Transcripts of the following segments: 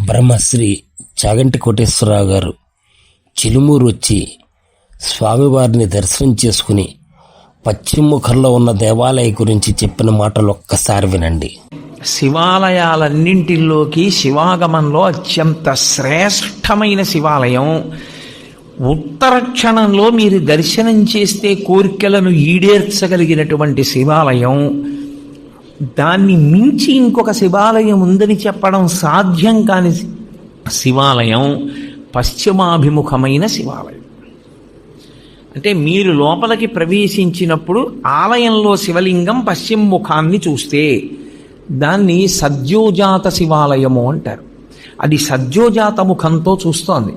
బ్రహ్మశ్రీ చాగంటి కోటేశ్వరరావు గారు చిలుమూరు వచ్చి స్వామివారిని దర్శనం చేసుకుని పశ్చిమముఖంలో ఉన్న దేవాలయం గురించి చెప్పిన మాటలు ఒక్కసారి వినండి. శివాలయాలన్నింటిలోకి శివాగమంలో అత్యంత శ్రేష్టమైన శివాలయం. ఉత్తర క్షణంలో మీరు దర్శనం చేస్తే కోరికలను ఈడేర్చగలిగినటువంటి శివాలయం. దాన్ని మించి ఇంకొక శివాలయం ఉందని చెప్పడం సాధ్యం కాని శివాలయం పశ్చిమాభిముఖమైన శివాలయం. అంటే మీరు లోపలికి ప్రవేశించినప్పుడు ఆలయంలో శివలింగం పశ్చిమ ముఖాన్ని చూస్తే దాన్ని సద్యోజాత శివాలయము అంటారు. అది సద్యోజాత ముఖంతో చూస్తోంది.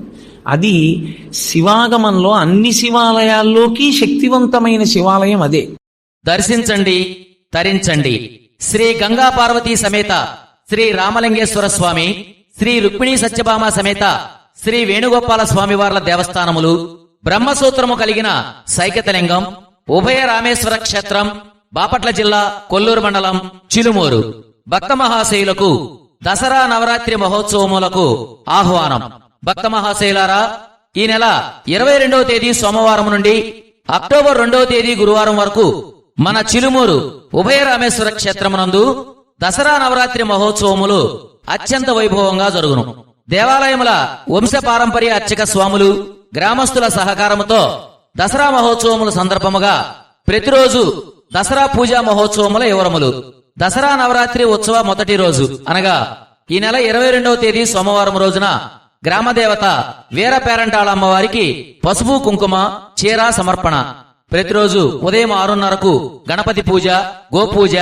అది శివాగమంలో అన్ని శివాలయాల్లోకి శక్తివంతమైన శివాలయం అదే. దర్శించండి తరించండి. శ్రీ గంగా పార్వతీ సమేత శ్రీ రామలింగేశ్వర స్వామి శ్రీ రుక్మిణీ సత్యభామ సమేత శ్రీ వేణుగోపాల స్వామివార్ల దేవస్థానములు బ్రహ్మసూత్రము కలిగిన సైకతలింగం ఉభయ రామేశ్వర క్షేత్రం బాపట్ల జిల్లా కొల్లూరు మండలం చిలుమూరు. భక్త మహాశయులకు దసరా నవరాత్రి మహోత్సవములకు ఆహ్వానం. భక్త మహాశయులారా ఈ నెల ఇరవై రెండవ తేదీ సోమవారం నుండి అక్టోబర్ రెండవ తేదీ గురువారం వరకు మన చిలుమూరు ఉభయ రామేశ్వర క్షేత్రమునందు దసరా నవరాత్రి మహోత్సవములు అత్యంత వైభవంగా జరుగును. దేవాలయముల వంశ పారంపర్య అర్చక స్వాములు గ్రామస్తుల సహకారముతో దసరా మహోత్సవముల సందర్భముగా ప్రతిరోజు దసరా పూజా మహోత్సవముల వివరములు. దసరా నవరాత్రి ఉత్సవ మొదటి రోజు అనగా ఈ నెల ఇరవై రెండవ తేదీ సోమవారం రోజున గ్రామదేవత వీర పేరంటాళ అమ్మవారికి పసుపు కుంకుమ చీర సమర్పణ. ప్రతిరోజు ఉదయం ఆరున్నరకు గణపతి పూజ గోపూజ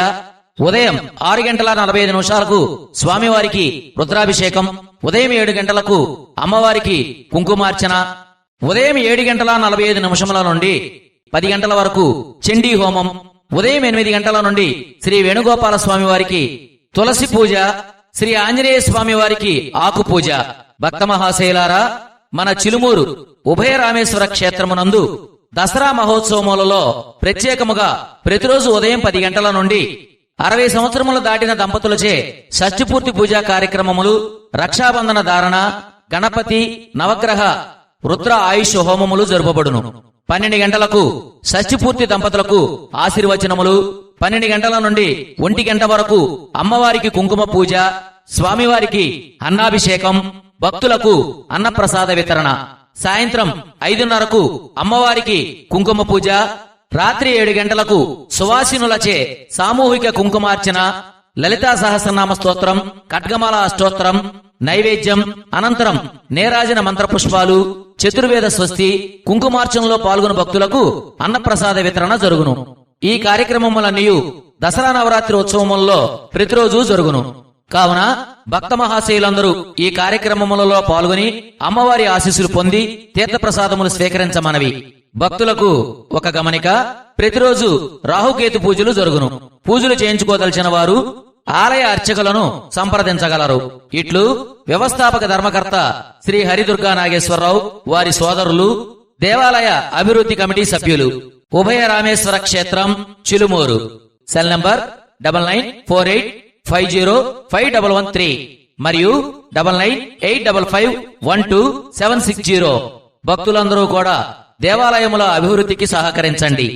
ఉదయం ఆరు గంటల నలభై ఐదు నిమిషాలకు స్వామివారికి రుద్రాభిషేకం ఉదయం ఏడు గంటలకు అమ్మవారికి కుంకుమార్చన ఉదయం ఏడు గంటల నలభై ఐదు నిమిషముల నుండి పది గంటల వరకు చండీ హోమం ఉదయం ఎనిమిది గంటల నుండి శ్రీ వేణుగోపాల స్వామి వారికి తులసి పూజ శ్రీ ఆంజనేయ స్వామి వారికి ఆకు పూజ. భక్త మహాశైలారా మన చిలుమూరు ఉభయ రామేశ్వర క్షేత్రమునందు దసరా మహోత్సవములలో ప్రత్యేకముగా ప్రతిరోజు ఉదయం పది గంటల నుండి అరవై సంవత్సరములు దాటిన దంపతులచే షష్టిపూర్తి పూజా కార్యక్రమములు రక్షాబంధన ధారణ గణపతి నవగ్రహ రుద్ర ఆయుష్ హోమములు జరుపబడును. పన్నెండు గంటలకు షష్టిపూర్తి దంపతులకు ఆశీర్వచనములు పన్నెండు గంటల నుండి ఒంటి గంట వరకు అమ్మవారికి కుంకుమ పూజ స్వామివారికి అన్నాభిషేకం భక్తులకు అన్నప్రసాద వితరణ. సాయంత్రం ఐదున్నరకు అమ్మవారికి కుంకుమ పూజ రాత్రి ఏడు గంటలకు సువాసినులచే సామూహిక కుంకుమార్చన లలితా సహస్రనామ స్తోత్రం ఖడ్గమాల స్తోత్రం నైవేద్యం అనంతరం నేరాజన మంత్రపుష్పాలు చతుర్వేద స్వస్తి కుంకుమార్చనలో పాల్గొన్న భక్తులకు అన్నప్రసాద వితరణ జరుగును. ఈ కార్యక్రమములన్నీ దసరా నవరాత్రి ఉత్సవముల్లో ప్రతిరోజు జరుగును. కావున భక్త మహాశయులందరూ ఈ కార్యక్రమములలో పాల్గొని అమ్మవారి ఆశీస్సులు పొంది తీర్థప్రసాదములు స్వీకరించమనవి. భక్తులకు ఒక గమనిక ప్రతిరోజు రాహుకేతు పూజలు జరుగును. పూజలు చేయించుకోదలిచిన వారు ఆలయ అర్చకులను సంప్రదించగలరు. ఇట్లు వ్యవస్థాపక ధర్మకర్త శ్రీ హరిదుర్గా నాగేశ్వరరావు వారి సోదరులు దేవాలయ అభివృద్ధి కమిటీ సభ్యులు ఉభయ రామేశ్వర క్షేత్రం Chilumuru. Cell number double nine four eight five zero five double one three మరియు double nine eight double five one two seven six zero. భక్తులందరూ కూడా దేవాలయముల అభివృద్ధికి సహకరించండి.